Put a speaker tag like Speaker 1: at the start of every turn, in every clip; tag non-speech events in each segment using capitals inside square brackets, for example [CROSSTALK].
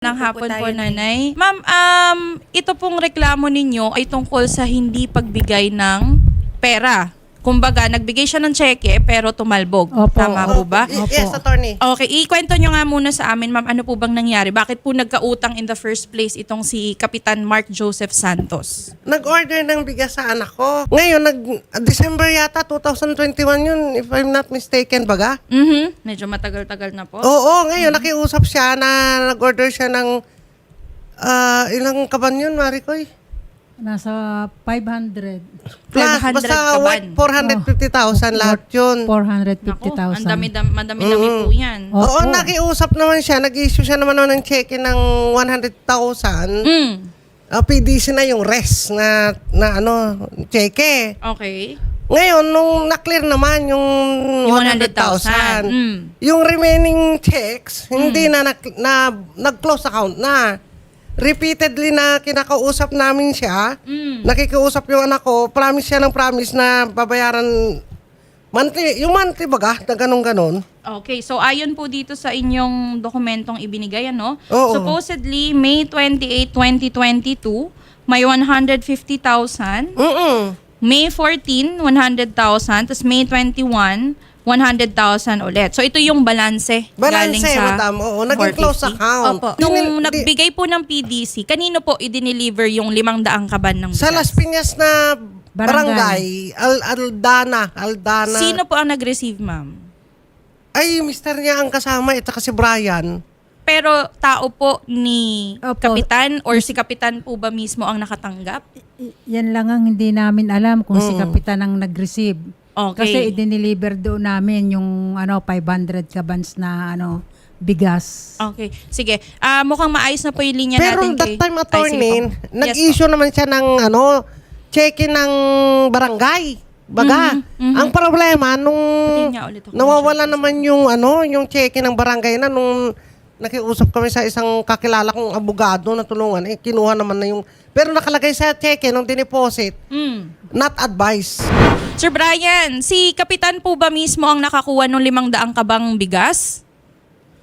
Speaker 1: ng hapon po,
Speaker 2: Nay.
Speaker 1: nanay. Ma'am, um, ito pong reklamo ninyo ay tungkol sa hindi pagbigay ng pera. Kumbaga, nagbigay siya ng cheque pero tumalbog.
Speaker 3: Opo.
Speaker 1: Tama po ba?
Speaker 2: Y- Yes, attorney.
Speaker 1: Okay, ikwento nyo nga muna sa amin, ma'am, ano po bang nangyari? Bakit po nagkautang in the first place itong si Kapitan Mark Joseph Santos?
Speaker 2: Nag-order ng bigas sa anak ko. Ngayon, nag December yata, 2021 yun, if I'm not mistaken, baga?
Speaker 1: Mhm. Medyo matagal-tagal na po.
Speaker 2: Oo, ngayon, nakiusap siya na nag-order siya ng ah, ilang kaban yun, Maricoy?
Speaker 3: Nasa 500.
Speaker 2: Plus,
Speaker 1: 500
Speaker 2: basta
Speaker 1: kaban.
Speaker 2: worth 450,000 lahat yun.
Speaker 1: Naku,
Speaker 3: 450,000.
Speaker 1: ang dami-dami madami-dami po yan.
Speaker 3: Opo.
Speaker 2: Oo, nakiusap naman siya. Nag-issue siya naman ng cheque ng 100,000.
Speaker 1: Mm.
Speaker 2: Ah, PDC na yung rest na, na ano, cheque.
Speaker 1: Okay.
Speaker 2: Ngayon, nung na-clear naman yung,
Speaker 1: Yung
Speaker 2: 100,000,
Speaker 1: 100,000. Mm.
Speaker 2: yung remaining checks, hindi na, na, na nag-close account na. Repeatedly na kinakausap namin siya,
Speaker 1: Mm.
Speaker 2: nakikiusap yung anak ko, promise siya ng promise na babayaran monthly, yung monthly baga, na ganun-ganon.
Speaker 1: Okay, so ayon po dito sa inyong dokumentong ibinigay, ano?
Speaker 2: Oo.
Speaker 1: Supposedly, May 28, 2022, may 150,000.
Speaker 2: Mm-mm.
Speaker 1: May 14, 100,000. Tapos May 21, 100,000 ulit. So ito yung balanse, galing
Speaker 2: Balanse,
Speaker 1: sa
Speaker 2: madam. Oo, naging close
Speaker 1: 450.
Speaker 2: account.
Speaker 1: Opo. Nung
Speaker 2: di-
Speaker 1: nagbigay po ng PDC, kanino po i-deliver yung limang daang kaban ng
Speaker 2: Sa
Speaker 1: bigas?
Speaker 2: Las Piñas na barangay,
Speaker 3: Barangay.
Speaker 2: Al Aldana, Aldana.
Speaker 1: Sino po ang nag-receive, ma'am?
Speaker 2: Ay, mister niya ang kasama, ito kasi Brian.
Speaker 1: Pero tao po ni
Speaker 3: Opo.
Speaker 1: Kapitan or si Kapitan po ba mismo ang nakatanggap?
Speaker 3: I- Yan lang ang hindi namin alam kung si
Speaker 2: Mm.
Speaker 3: Kapitan ang nag-receive.
Speaker 1: Okay.
Speaker 3: Kasi i-deliver doon namin yung ano 500 kabans na ano bigas.
Speaker 1: Okay. Sige. Ah, mukhang maayos na po yung linya
Speaker 2: Pero
Speaker 1: natin.
Speaker 2: that
Speaker 1: kay-
Speaker 2: time
Speaker 1: Ay, sige
Speaker 2: attorney,
Speaker 1: po. Yes
Speaker 2: nag-issue naman siya ng ano, cheque ng barangay. Baga,
Speaker 1: Mhm, mhm.
Speaker 2: ang problema nung
Speaker 1: Patingin niya ulit ako.
Speaker 2: nawawala naman yung ano, yung cheque ng barangay na nung nakiusap kami sa isang kakilala kong abogado na tulungan, eh kinuha naman na yung pero nakalagay sa cheque nung dineposit,
Speaker 1: Mm.
Speaker 2: not advice.
Speaker 1: Sir Brian, si Kapitan po ba mismo ang nakakuha ng limang daang kabang bigas?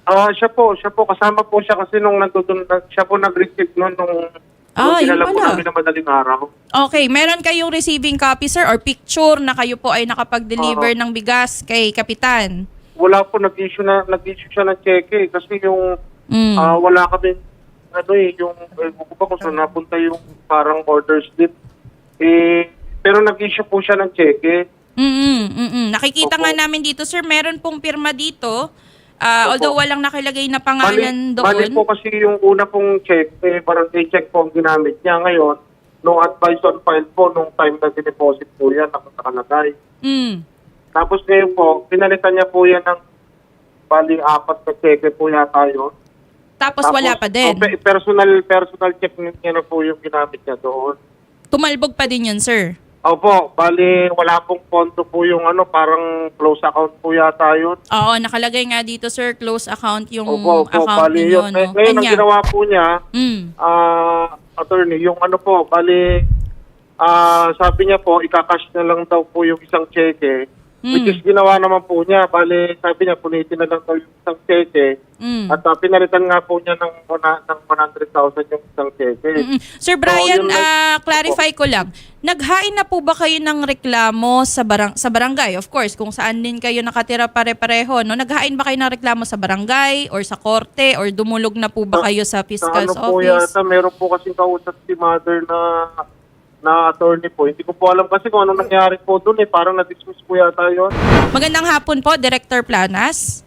Speaker 4: Ah, siya po, siya po kasama po siya kasi nung nandun, siya po nag-receive noon nung
Speaker 1: Ah, yun
Speaker 4: po
Speaker 1: pala.
Speaker 4: namin na madaling araw.
Speaker 1: Okay, meron kayong receiving copy, sir, or picture na kayo po ay nakapag-deliver ng bigas kay Kapitan?
Speaker 4: Wala po nag-issue na nag-issue siya ng cheque eh, kasi yung
Speaker 1: Mm.
Speaker 4: ah, wala kami ano eh yung eh, ko ba kung saan napunta yung parang order slip. Eh pero nag-issue po siya ng cheque.
Speaker 1: Mm-mm, mm-mm. Nakikita
Speaker 4: Opo.
Speaker 1: nga namin dito, sir, meron pong pirma dito. Ah, although walang nakilagay na pangalan
Speaker 4: bali
Speaker 1: doon.
Speaker 4: po kasi yung una pong check, eh, barangay check po ang ginamit niya ngayon. Nung advice on file po, nung time na dineposit po yan, nakakalagay.
Speaker 1: Mm.
Speaker 4: Tapos ngayon po, pinalitan niya po yan ng bali apat na cheque po yata yun.
Speaker 1: Tapos, wala pa din.
Speaker 4: oh, pe- personal, personal check niya na po yung ginamit niya doon.
Speaker 1: Tumalbog pa din yun, sir.
Speaker 4: Opo, bali wala pong konto po yung ano, parang close account po yata yun.
Speaker 1: Oo, nakalagay nga dito, sir, close account yung
Speaker 4: Opo, opo,
Speaker 1: account
Speaker 4: bali
Speaker 1: ninyo.
Speaker 4: yun.
Speaker 1: No?
Speaker 4: Eh, Ngayon, ang
Speaker 1: Kanya.
Speaker 4: ginawa po niya,
Speaker 1: Mm.
Speaker 4: ah, attorney, yung ano po, bali, ah, sabi niya po, ikakash na lang daw po yung isang cheque. Which
Speaker 1: Mm.
Speaker 4: is ginawa naman po niya. Bali, sabi niya, punitin na lang daw yung isang cheque.
Speaker 1: Mm.
Speaker 4: At ah, pinalitan nga po niya ng, wana- ng 100,000 yung isang cheque.
Speaker 1: Mm-mm. Sir Brian,
Speaker 4: yun lang-
Speaker 1: ah, clarify ko lang. Naghain na po ba kayo ng reklamo sa barang sa barangay? Of course, kung saan din kayo nakatira pare-pareho, no? Naghain ba kayo ng reklamo sa barangay or sa korte or dumulog na po ba kayo sa
Speaker 4: Sa
Speaker 1: fiscal's
Speaker 4: ano po
Speaker 1: office?
Speaker 4: yata, meron po kasing kausap si mother na na attorney po. Hindi ko po alam kasi kung anong nangyari po doon eh. Parang na-dismiss po yata yun.
Speaker 1: Magandang hapon po, Director Planas.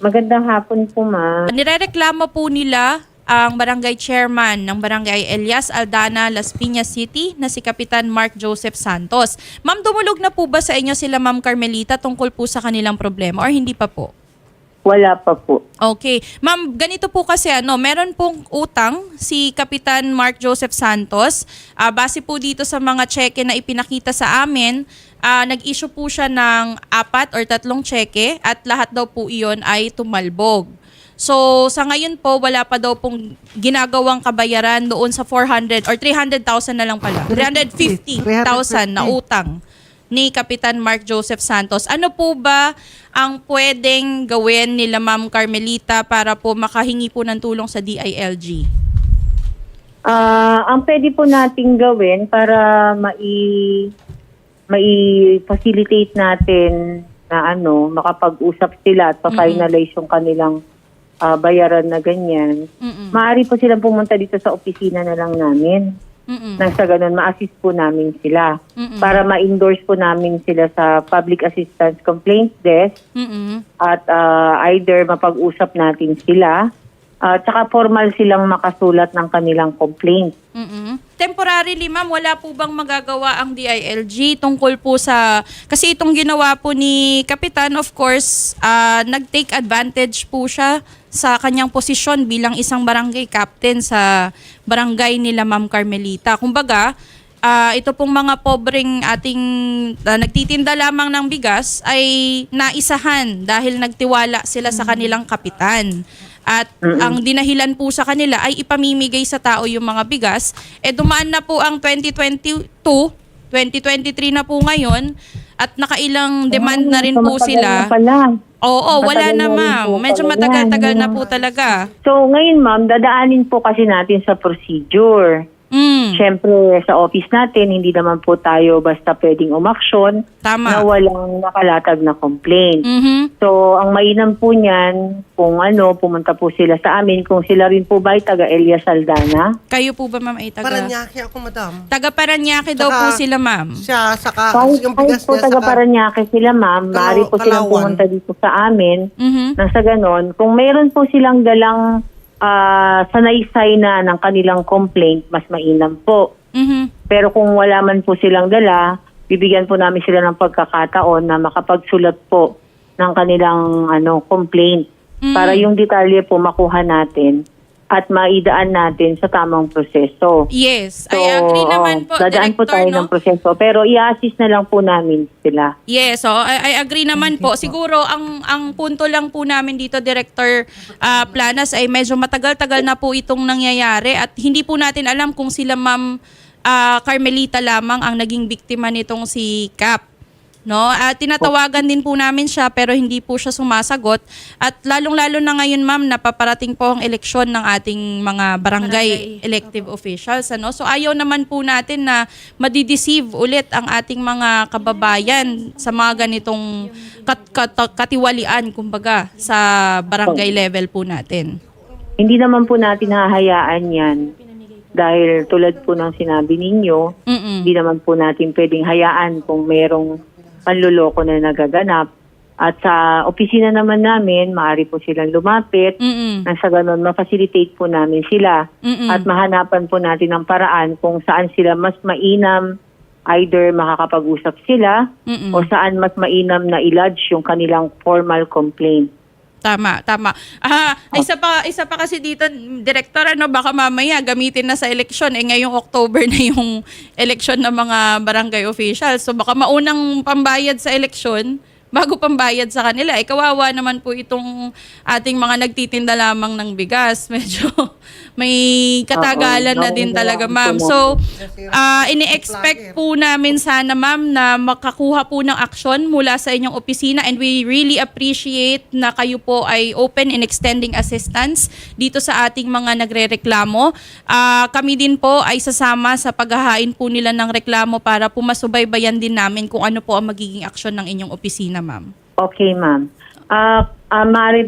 Speaker 5: Magandang hapon po, ma'am.
Speaker 1: Nirereklamo po nila ang barangay chairman ng barangay Elias Aldana, Las Piñas City na si Kapitan Mark Joseph Santos. Ma'am, dumulog na po ba sa inyo sila Ma'am Carmelita tungkol po sa kanilang problema or hindi pa po?
Speaker 5: Wala pa po.
Speaker 1: Okay. Ma'am, ganito po kasi ano, meron pong utang si Kapitan Mark Joseph Santos. Ah, base po dito sa mga cheque na ipinakita sa amin, ah, nag-issue po siya ng apat or tatlong cheque at lahat daw po iyon ay tumalbog. So, sa ngayon po, wala pa daw pong ginagawang kabayaran doon sa 400 or 300,000 na lang pala. 350,000 na utang ni Kapitan Mark Joseph Santos. Ano po ba ang pwedeng gawin nila Ma'am Carmelita para po makahingi po ng tulong sa DILG?
Speaker 5: Ah, ang pwede po nating gawin para mai mai-facilitate natin na ano, makapag-usap sila at pa-finalize yung kanilang ah, bayaran na ganyan.
Speaker 1: Mm-mm.
Speaker 5: Maaari po silang pumunta dito sa opisina na lang namin.
Speaker 1: Mm-mm.
Speaker 5: Nang sa ganun, ma-assist po namin sila.
Speaker 1: Mm-mm.
Speaker 5: Para ma-endorse po namin sila sa Public Assistance Complaint Desk
Speaker 1: Mm-mm.
Speaker 5: at ah, either mapag-usap natin sila at saka formal silang makasulat ng kanilang complaint.
Speaker 1: mm Temporarily, ma'am, wala po bang magagawa ang DILG tungkol po sa... Kasi itong ginawa po ni Kapitan, of course, ah, nag-take advantage po siya sa kanyang posisyon bilang isang barangay captain sa barangay nila Ma'am Carmelita. Kumbaga, ah, ito pong mga pobreng ating ah, nagtitinda lamang ng bigas ay naisahan dahil nagtiwala sila sa kanilang kapitan. At ang dinahilan po sa kanila ay ipamimigay sa tao yung mga bigas. E dumaan na po ang 2022, 2023 na po ngayon at nakailang demand na rin po sila. Oo, wala
Speaker 5: Matagal
Speaker 1: na
Speaker 5: na rin
Speaker 1: ma'am.
Speaker 5: po
Speaker 1: Medyo
Speaker 5: pala
Speaker 1: matagal-tagal na po talaga.
Speaker 5: So ngayon ma'am, dadaanin po kasi natin sa procedure.
Speaker 1: Mm,
Speaker 5: Siyempre sa office natin, hindi naman po tayo basta pwedeng umaksyon na
Speaker 1: tama.
Speaker 5: walang nakalatag na complaint.
Speaker 1: Mhm.
Speaker 5: So, ang mainam po niyan, kung ano, pumunta po sila sa amin. Kung sila rin po ba ay taga Elia Saldana.
Speaker 1: Kayo po ba ma'am ay taga?
Speaker 2: Paranaque ako, madam.
Speaker 1: Taga Paranaque daw
Speaker 2: Saka-
Speaker 1: po sila ma'am.
Speaker 2: Siya, saka
Speaker 5: Kahit,
Speaker 2: yung
Speaker 5: kahit
Speaker 2: bigas
Speaker 5: po
Speaker 2: niya,
Speaker 5: taga
Speaker 2: saka...
Speaker 5: Paranaque sila ma'am,
Speaker 2: Kalaw-
Speaker 5: maaari po silang
Speaker 2: Kalawan.
Speaker 5: pumunta dito sa amin.
Speaker 1: Mhm.
Speaker 5: Nang sa ganon, kung mayroon po silang dalang ah, sanaysay na ng kanilang complaint, mas mainam po.
Speaker 1: Mhm.
Speaker 5: Pero kung wala man po silang dala, bibigyan po namin sila ng pagkakataon na makapagsulat po ng kanilang ano complaint
Speaker 1: Mm.
Speaker 5: para yung detalye po makuha natin at maidaan natin sa tamang proseso.
Speaker 1: Yes,
Speaker 5: So,
Speaker 1: I agree naman po,
Speaker 5: dadaan po
Speaker 1: Director,
Speaker 5: tayo
Speaker 1: no?
Speaker 5: ng proseso. Pero i-assist na lang po namin sila.
Speaker 1: Yes, so I, I agree naman po. Siguro ang ang punto lang po namin dito Director ah, Planas ay medyo matagal-tagal na po itong nangyayari at hindi po natin alam kung sila Ma'am ah, Carmelita lamang ang naging biktima nitong si Cap. No? At tinatawagan din po namin siya pero hindi po siya sumasagot. At lalong-lalo na ngayon ma'am, napaparating po ang eleksyon ng ating mga barangay, elective officials. Ano? So ayaw naman po natin na madideceive ulit ang ating mga kababayan sa mga ganitong kat- kat- katiwalian kumbaga sa barangay level po natin.
Speaker 5: Hindi naman po natin hahayaan yan. Dahil tulad po ng sinabi ninyo,
Speaker 1: Mm-mm.
Speaker 5: hindi naman po natin pwedeng hayaan kung merong panluloko na nagaganap. At sa opisina naman namin, maaari po silang lumapit.
Speaker 1: Mm-mm.
Speaker 5: Nang sa ganun, ma-facilitate po namin sila.
Speaker 1: Mm-mm.
Speaker 5: At mahanapan po natin ng paraan kung saan sila mas mainam either makakapag-usap sila
Speaker 1: Mm-mm.
Speaker 5: o saan mas mainam na i-lodge yung kanilang formal complaint.
Speaker 1: Tama, tama. Ah, isa pa isa pa kasi dito, director ano baka mamaya gamitin na sa eleksyon eh ngayong October [LAUGHS] na yung eleksyon ng mga barangay officials. So baka maunang pambayad sa eleksyon bago pambayad sa kanila. Eh kawawa naman po itong ating mga nagtitinda lamang ng bigas. [LAUGHS] Medyo may katagalan na din talaga, ma'am. So, ah ini-expect po namin sana, ma'am, na makakuha po ng aksyon mula sa inyong opisina and we really appreciate na kayo po ay open in extending assistance dito sa ating mga nagrereklamo. Ah, kami din po ay sasama sa paghahain po nila ng reklamo para po masubaybayan din namin kung ano po ang magiging aksyon ng inyong opisina, ma'am.
Speaker 5: Okay, ma'am. Ah, uh, maaari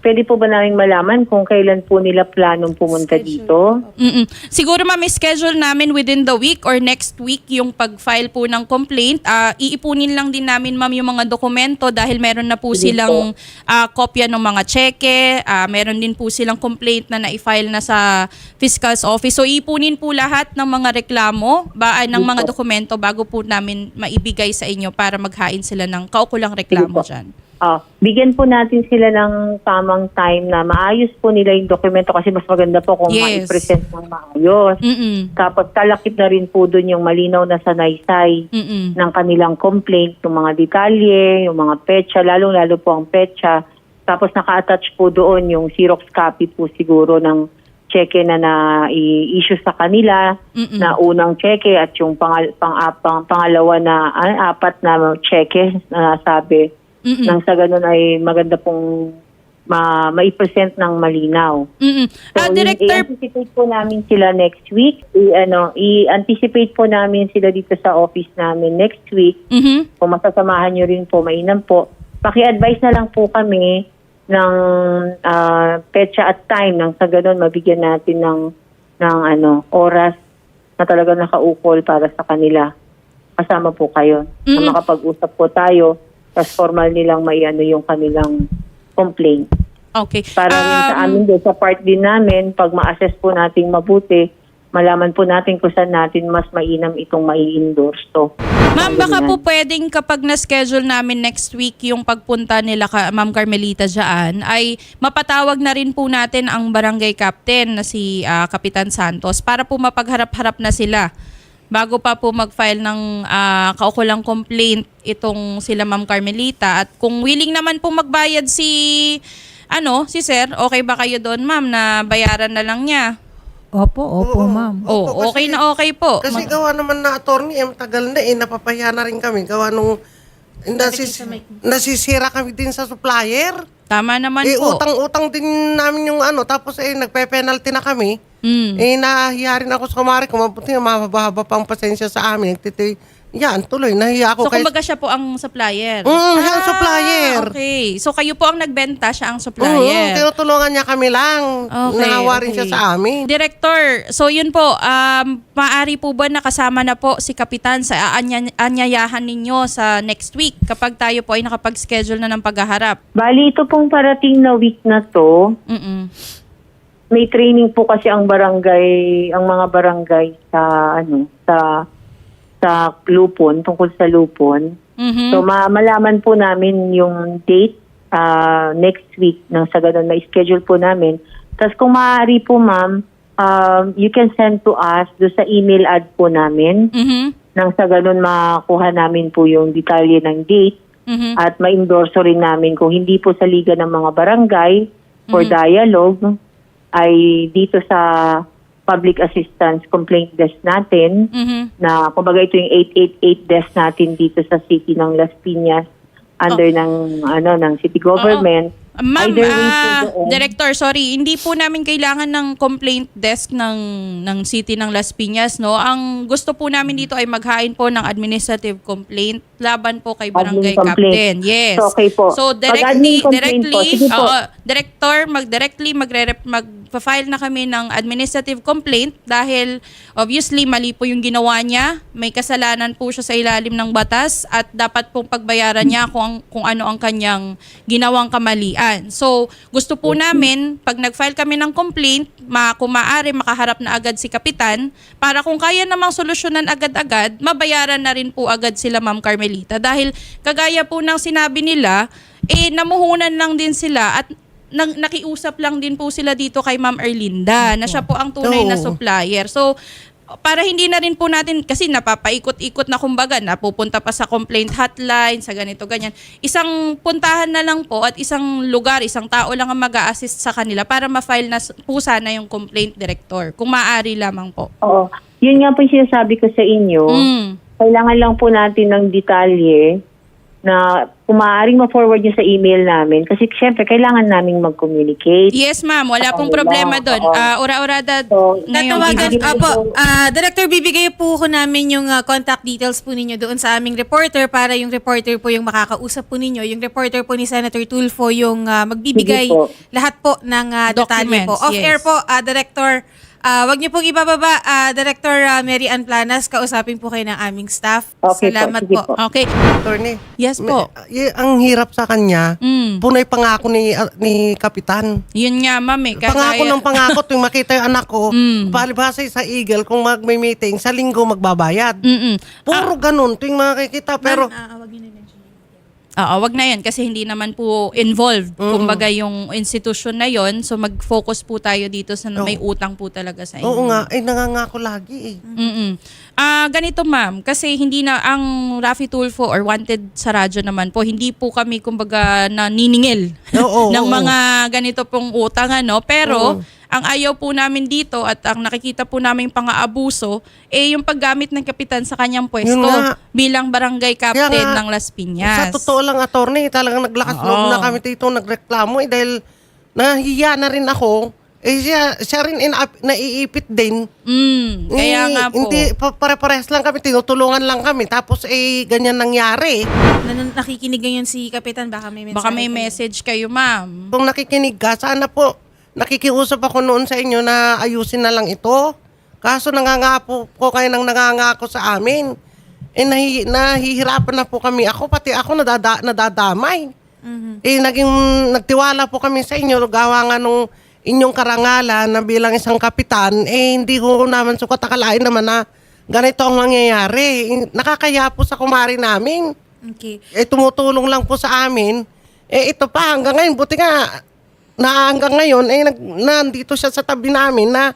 Speaker 5: pwede po ba namin malaman kung kailan po nila planong pumunta dito?
Speaker 1: Mm-mm. Siguro ma'am, schedule namin within the week or next week yung pag-file po ng complaint. Ah, iipunin lang din namin ma'am yung mga dokumento dahil meron na po
Speaker 5: Sige
Speaker 1: silang ah, kopya ng mga cheque, ah, meron din po silang complaint na na-file na sa fiscal's office. So iipunin po lahat ng mga reklamo, ba, ah, ng mga dokumento bago po namin maibigay sa inyo para maghain sila ng kaukulang reklamo
Speaker 5: Sige po.
Speaker 1: dyan.
Speaker 5: Ah, bigyan po natin sila ng tamang time na maayos po nila yung dokumento kasi mas maganda po kung
Speaker 1: Yes.
Speaker 5: ma-present ng maayos.
Speaker 1: Mm-mm.
Speaker 5: Tapos kalakip na rin po doon yung malinaw na sanaysay
Speaker 1: Mm-mm.
Speaker 5: ng kanilang complaint, yung mga detalye, yung mga petsa, lalong-lalo po ang petsa. Tapos naka-attach po doon yung Xerox copy po siguro ng cheque na na-issue sa kanila
Speaker 1: Mm-mm.
Speaker 5: na unang cheque at yung pangal, pang, pang, pangalawa na ah, apat na cheque na nasabi
Speaker 1: Mm-mm.
Speaker 5: nang sa ganun ay maganda pong ma, mai-present ng malinaw.
Speaker 1: Mm-mm. Ah,
Speaker 5: So,
Speaker 1: Director,
Speaker 5: i-anticipate po namin sila next week. I, ano, i-anticipate po namin sila dito sa office namin next week.
Speaker 1: Mhm.
Speaker 5: Kung masasamahan nyo rin po, mainam po. Paki-advise na lang po kami ng ah, petsa at time nang sa ganun mabigyan natin ng ng ano oras na talaga nakaukol para sa kanila. Kasama po kayo. Na
Speaker 1: Mm-mm.
Speaker 5: makapag-usap po tayo tapos formal nilang may ano yung kanilang complaint.
Speaker 1: Okay.
Speaker 5: Para rin sa
Speaker 1: Um,
Speaker 5: amin din, sa part din namin, pag ma-assess po natin mabuti, malaman po natin kung saan natin mas mainam itong mai-endorse to.
Speaker 1: Ma'am, baka po pwedeng kapag na-schedule namin next week yung pagpunta nila ka, Ma'am Carmelita dyan, ay mapatawag na rin po natin ang barangay captain na si ah, Kapitan Santos para po mapagharap-harap na sila bago pa po mag-file ng ah, kaukulang complaint itong sila Ma'am Carmelita. At kung willing naman po magbayad si, ano, si Sir, okay ba kayo doon, Ma'am, na bayaran na lang niya?
Speaker 3: Opo, opo,
Speaker 2: Oo.
Speaker 3: ma'am.
Speaker 1: Oh,
Speaker 2: Opo,
Speaker 1: okay
Speaker 2: kasi-
Speaker 1: na okay po.
Speaker 2: Kasi
Speaker 1: Mag-
Speaker 2: gawa naman na attorney, eh, matagal na eh, napapahiya na rin kami. Gawa nung nasis, nasisira kami din sa supplier.
Speaker 1: Tama naman
Speaker 2: eh,
Speaker 1: po.
Speaker 2: utang-utang din namin yung ano, tapos eh, nagpe-penalty na kami.
Speaker 1: Mm.
Speaker 2: Eh, nahiya rin ako sa kumari ko, mabuti nga mahaba-haba pang pasensya sa amin. Nagtiti, yan, tuloy, nahiya ako
Speaker 1: So,
Speaker 2: kay...
Speaker 1: kumbaga siya po ang supplier?
Speaker 2: Mm, siya ang supplier.
Speaker 1: Okay. So, kayo po ang nagbenta, siya ang
Speaker 2: Oo,
Speaker 1: supplier.
Speaker 2: tinutulungan niya kami lang.
Speaker 1: Okay,
Speaker 2: Nahawa rin
Speaker 1: okay.
Speaker 2: siya sa amin.
Speaker 1: Director, so yun po, um, maaari po ba nakasama na po si Kapitan sa anya- anyayahan ninyo sa next week kapag tayo po ay nakapag-schedule na ng paghaharap?
Speaker 5: Bali, ito pong parating na week na to,
Speaker 1: Mm-mm.
Speaker 5: May training po kasi ang barangay, ang mga barangay sa ano, sa sa lupon, tungkol sa lupon.
Speaker 1: Mhm.
Speaker 5: So ma- malaman po namin yung date ah, next week nang sa ganun may schedule po namin. Tapos kung maaari po ma'am, um, you can send to us do sa email ad po namin
Speaker 1: Mhm.
Speaker 5: nang sa ganun makuha namin po yung detalye ng date
Speaker 1: Mhm.
Speaker 5: at ma-endorso rin namin kung hindi po sa Liga ng mga Barangay for dialogue ay dito sa public assistance complaint desk natin
Speaker 1: Mhm.
Speaker 5: na kumbaga ito yung 888 desk natin dito sa city ng Las Piñas under ng ano ng city government.
Speaker 1: Ma'am,
Speaker 5: po
Speaker 1: ah,
Speaker 5: doon.
Speaker 1: Director, sorry, hindi po namin kailangan ng complaint desk ng ng City ng Las Piñas, no? Ang gusto po namin dito ay maghain po ng administrative complaint laban po kay Barangay
Speaker 5: Admin complaint.
Speaker 1: Captain. Yes.
Speaker 5: So, okay po.
Speaker 1: So,
Speaker 5: Pag
Speaker 1: directly,
Speaker 5: admin complaint
Speaker 1: directly,
Speaker 5: po, sige po.
Speaker 1: oo, director, mag-directly magre mag-file na kami ng administrative complaint dahil obviously mali po yung ginawa niya. May kasalanan po siya sa ilalim ng batas at dapat pong pagbayaran niya kung, kung ano ang kanyang ginawang kamalian. So, gusto po namin, pag nag-file kami ng complaint, ma kung maaari, makaharap na agad si Kapitan para kung kaya namang solusyonan agad-agad, mabayaran na rin po agad sila Ma'am Carmelita. Dahil kagaya po ng sinabi nila, eh namuhunan lang din sila at nang, nakiusap lang din po sila dito kay Ma'am Erlinda na siya po ang tunay na supplier. So, para hindi na rin po natin, kasi napapaikot-ikot na kumbaga, napupunta pa sa complaint hotline, sa ganito, ganyan. Isang puntahan na lang po at isang lugar, isang tao lang ang mag assist sa kanila para ma-file na po sana yung complaint director. Kung maaari lamang po.
Speaker 5: Oo. Yun nga po yung sinasabi ko sa inyo.
Speaker 1: Mm.
Speaker 5: Kailangan lang po natin ng detalye na kung maaaring ma-forward nyo sa email namin kasi syempre kailangan naming mag-communicate.
Speaker 1: Yes, ma'am. Wala pong problema doon.
Speaker 5: oo.
Speaker 1: Ah, ura-urada
Speaker 5: So,
Speaker 6: Tatawagan,
Speaker 5: mo-
Speaker 6: ah, Director, bibigay po ko namin yung ah, contact details po ninyo doon sa aming reporter para yung reporter po yung makakausap po ninyo. Yung reporter po ni Senator Tulfo yung ah, magbibigay
Speaker 5: po.
Speaker 6: lahat po ng ah, detalye po. Off-air
Speaker 1: yes.
Speaker 6: po, ah, Director, ah, wag niyo pong ibababa, ah, Director ah, Mary Ann Planas, kausapin po kayo ng aming staff.
Speaker 5: Okay
Speaker 6: Salamat po.
Speaker 5: po.
Speaker 1: Okay.
Speaker 2: Attorney.
Speaker 1: Yes po.
Speaker 2: may- y- ang hirap sa kanya,
Speaker 1: Mm.
Speaker 2: punay pangako ni ah, ni Kapitan.
Speaker 1: Yun nga, ma'am. Eh.
Speaker 2: Pangako ng pangako tuwing makita yung anak ko, [LAUGHS]
Speaker 1: Mm.
Speaker 2: palibhasa sa Eagle, kung mag-meeting, sa linggo magbabayad.
Speaker 1: Mm-mm.
Speaker 2: Puro ganun tuwing makikita. Pero,
Speaker 6: Ah, na mention.
Speaker 1: Oo, wag na yan kasi hindi naman po involved. Kumbaga yung institution na yon so mag-focus po tayo dito sa may utang po talaga sa inyo.
Speaker 2: oo nga, ay nangangako lagi eh.
Speaker 1: Mm-mm. Ah, ganito ma'am, kasi hindi na ang Rafi Tulfo or wanted sa radyo naman po, hindi po kami kumbaga naniningil
Speaker 2: Oo, [LAUGHS]
Speaker 1: ng
Speaker 2: oo.
Speaker 1: mga ganito pong utang ano, pero Ang ayaw po namin dito at ang nakikita po namin pang-aabuso, eh yung paggamit ng kapitan sa kanyang pwesto
Speaker 2: nga.
Speaker 1: bilang barangay captain
Speaker 2: Kaya nga,
Speaker 1: ng Las Piñas.
Speaker 2: Sa totoo lang, attorney, talagang naglakas
Speaker 1: Oo.
Speaker 2: loob na kami dito, nagreklamo eh, dahil nahihiya na rin ako. Eh siya, siya rin ina- naiipit din.
Speaker 1: Mm, kaya
Speaker 2: Eh,
Speaker 1: nga po.
Speaker 2: Hindi, pa- pare-pares lang kami, tinutulungan lang kami. Tapos eh, ganyan nangyari.
Speaker 6: Nan- nakikinig ngayon si Kapitan, baka may mensahe.
Speaker 1: Baka may
Speaker 6: kayo.
Speaker 1: message kayo, ma'am.
Speaker 2: Kung nakikinig ka, sana po, nakikiusap ako noon sa inyo na ayusin na lang ito. Kaso nangangapo po kayo nang nangangako sa amin. Eh, nahi, nahihirapan na po kami. Ako, pati ako, nadada, nadadamay. Eh, naging, nagtiwala po kami sa inyo. Gawa nga nung inyong karangalan na bilang isang kapitan, eh, hindi ko naman sukat akalain naman na ganito ang mangyayari. Eh, Nakakaya po sa kumari namin
Speaker 6: Okay.
Speaker 2: eh tumutulong lang po sa amin. Eh ito pa hanggang ngayon buti nga na hanggang ngayon eh nag, nandito siya sa tabi namin na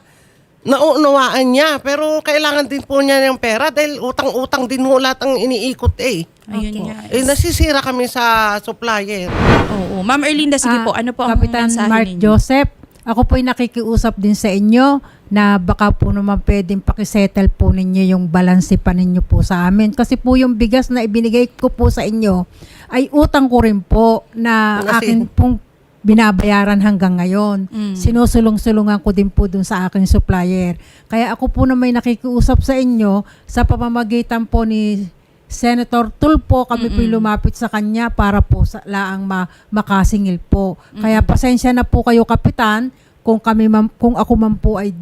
Speaker 2: naunawaan niya pero kailangan din po niya ng pera dahil utang-utang din ho lahat ang iniikot eh.
Speaker 1: Ayun
Speaker 6: Okay.
Speaker 1: nga.
Speaker 2: Eh nasisira kami sa supplier.
Speaker 1: Oo. Ma'am Erlinda, sige
Speaker 3: Ah,
Speaker 1: po. Ano po ang
Speaker 3: Kapitan
Speaker 1: mensahe
Speaker 3: Mark
Speaker 1: ninyo?
Speaker 3: Joseph, ako po'y nakikiusap din sa inyo na baka po naman pwedeng pakisettle po ninyo yung balanse pa ninyo po sa amin. Kasi po yung bigas na ibinigay ko po sa inyo ay utang ko rin po na
Speaker 2: Kasi-
Speaker 3: akin pong binabayaran hanggang ngayon.
Speaker 1: Mm.
Speaker 3: Sinusulong-sulungan ko din po dun sa aking supplier. Kaya ako po na may nakikiusap sa inyo sa pamamagitan po ni Senator Tulpo, kami po lumapit sa kanya para po sa laang ma- makasingil po. Kaya pasensya na po kayo kapitan kung kami man, kung ako man po ay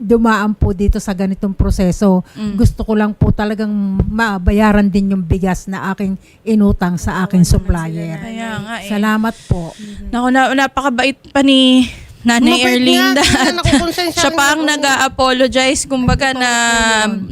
Speaker 3: dumaan po dito sa ganitong proseso. Gusto ko lang po talagang mabayaran din yung bigas na aking inutang sa aking supplier.
Speaker 1: Kaya nga eh.
Speaker 3: Salamat po.
Speaker 1: Naku, na, napakabait pa ni Nanay
Speaker 2: Mabait
Speaker 1: Erlinda. Siya pa ang
Speaker 2: ako.
Speaker 1: nag-a-apologize, kumbaga na,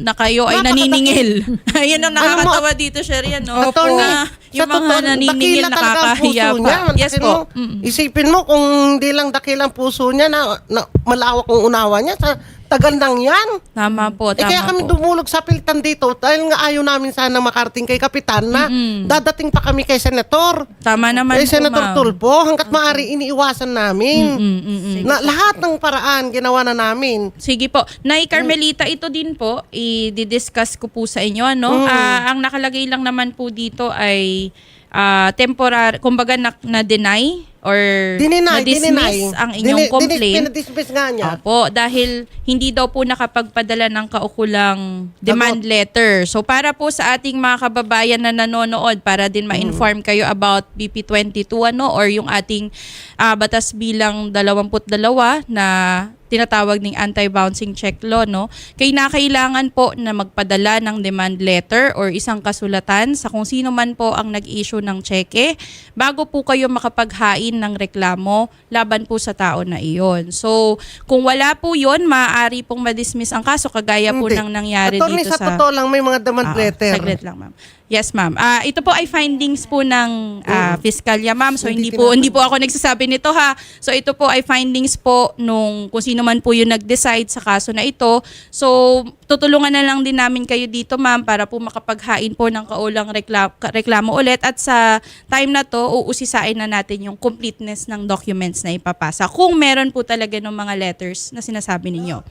Speaker 1: na kayo ay naniningil. [LAUGHS] Ayun ang
Speaker 2: Ano
Speaker 1: nakakatawa dito, Sherian, no?
Speaker 2: Attorney,
Speaker 1: Na yung mga naniningil, nakakahiya pa.
Speaker 2: niya.
Speaker 1: Yes po.
Speaker 2: mo,
Speaker 1: Mm.
Speaker 2: Isipin mo kung hindi lang dakilang puso niya na, na malawak ang unawa niya sa tagal nang yan.
Speaker 1: Tama po,
Speaker 2: Eh
Speaker 1: tama
Speaker 2: kaya kami
Speaker 1: po.
Speaker 2: dumulog sa piltan dito dahil nga ayaw namin sana makarating kay Kapitan na dadating pa kami kay Senator.
Speaker 1: Tama naman
Speaker 2: eh,
Speaker 1: po,
Speaker 2: Senator
Speaker 1: ma'am.
Speaker 2: Tulpo, hanggat maaari iniiwasan namin.
Speaker 1: Mm, mm, mm.
Speaker 2: Na lahat ng paraan ginawa na namin.
Speaker 1: Sige po. Nay Carmelita, ito din po, i-discuss ko po sa inyo. No?
Speaker 2: Mm.
Speaker 1: Ah, ang nakalagay lang naman po dito ay ah, temporary, kumbaga na, na-deny or
Speaker 2: Dininay,
Speaker 1: na-dismiss
Speaker 2: dininay.
Speaker 1: ang inyong
Speaker 2: Dini-
Speaker 1: complaint.
Speaker 2: Pinadismiss nga niya.
Speaker 1: Opo, dahil hindi daw po nakapagpadala ng kaukulang demand letter. So para po sa ating mga kababayan na nanonood para din ma-inform kayo about BP22 ano or yung ating ah, batas bilang 22 na tinatawag ng anti-bouncing check law no. Kay kailangan po na magpadala ng demand letter or isang kasulatan sa kung sino man po ang nag-issue ng cheque bago po kayo makapaghain ng reklamo laban po sa tao na iyon. So, kung wala po 'yon, maaari pong ma-dismiss ang kaso kagaya po
Speaker 2: Hindi.
Speaker 1: ng nangyari
Speaker 2: Attorney,
Speaker 1: dito
Speaker 2: sa
Speaker 1: sa
Speaker 2: totoo lang may mga demand
Speaker 1: Ah,
Speaker 2: letter.
Speaker 1: Saglit lang, ma'am. Yes, ma'am. Ah, ito po ay findings po ng ah, fiskalya, ma'am. So hindi
Speaker 2: Hindi
Speaker 1: po hindi po ako nagsasabi nito ha. So ito po ay findings po nung kung sino man po yung nag-decide sa kaso na ito. So tutulungan na lang din namin kayo dito, ma'am, para po makapaghain po ng kaulang rekla- ka- reklamo ulit at sa time na to uusisain na natin yung completeness ng documents na ipapasa. Kung meron po talaga ng mga letters na sinasabi ninyo.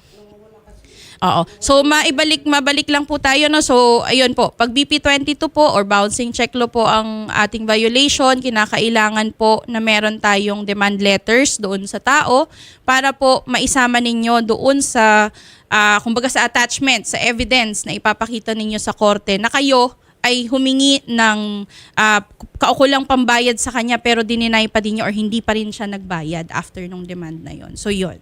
Speaker 1: Oo. So maibalik mabalik lang po tayo no. So ayun po, pag BP22 po or bouncing check law po ang ating violation, kinakailangan po na meron tayong demand letters doon sa tao para po maisama ninyo doon sa ah, kumbaga sa attachment, sa evidence na ipapakita ninyo sa korte na kayo ay humingi ng ah, kaukulang pambayad sa kanya pero dininay pa din niya or hindi pa rin siya nagbayad after nung demand na yon. So yun.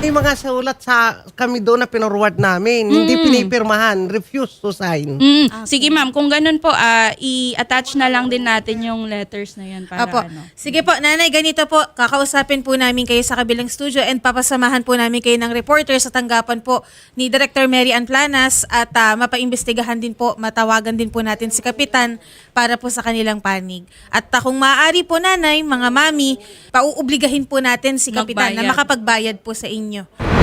Speaker 2: May mga sulat sa kami doon na pinorward namin. Hindi pinipirmahan. Refuse to sign.
Speaker 1: Mm, Sige ma'am, kung ganun po, ah, i-attach na lang din natin yung letters na yan para
Speaker 6: Apo.
Speaker 1: ano.
Speaker 6: Sige po, nanay, ganito po. Kakausapin po namin kayo sa kabilang studio and papasamahan po namin kayo ng reporter sa tanggapan po ni Director Mary Ann Planas at ah, mapaimbestigahan din po, matawagan din po natin si Kapitan para po sa kanilang panig. At ah, kung maaari po nanay, mga mami, pauobligahin po natin si Kapitan na
Speaker 1: Magbayad.
Speaker 6: makapagbayad po sa inyo.